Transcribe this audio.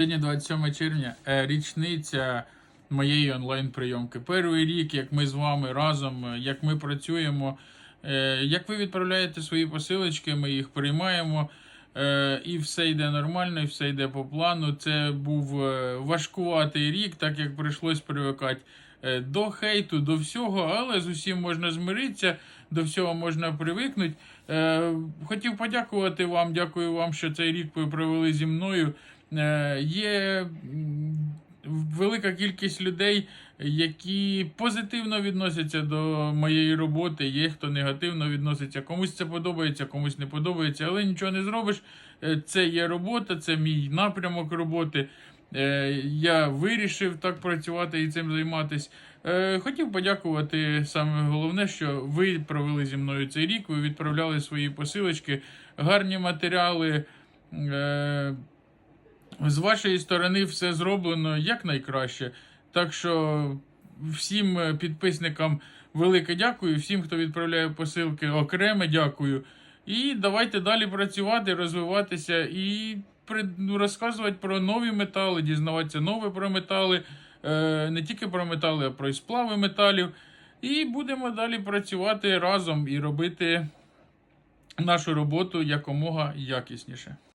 Сьогодні 27 червня, е, річниця моєї онлайн-прийомки. Перший рік, як ми з вами разом, е, як ми працюємо, е, як ви відправляєте свої посилочки, ми їх приймаємо. І все йде нормально, і все йде по плану. Це був важкуватий рік, так як прийшлось привикати до хейту, до всього, але з усім можна змиритися, до всього можна привикнути. Хотів подякувати вам, дякую вам, що цей рік ви провели зі мною. Е, Є велика кількість людей, які позитивно відносяться до моєї роботи. Є хто негативно відноситься. Комусь це подобається, комусь не подобається, але нічого не зробиш. Е, Це є робота, це мій напрямок роботи. Е, Я вирішив так працювати і цим займатися. Хотів подякувати саме головне, що ви провели зі мною цей рік. Ви відправляли свої посилочки, гарні матеріали. З вашої сторони все зроблено якнайкраще. Так що всім е, підписникам велике дякую, всім, хто відправляє посилки, окреме дякую. І давайте далі працювати, розвиватися і ну, розказувати про нові метали, дізнаватися нове про метали, е, не тільки про метали, а про і сплави металів. І будемо далі працювати разом і робити нашу роботу якомога якісніше.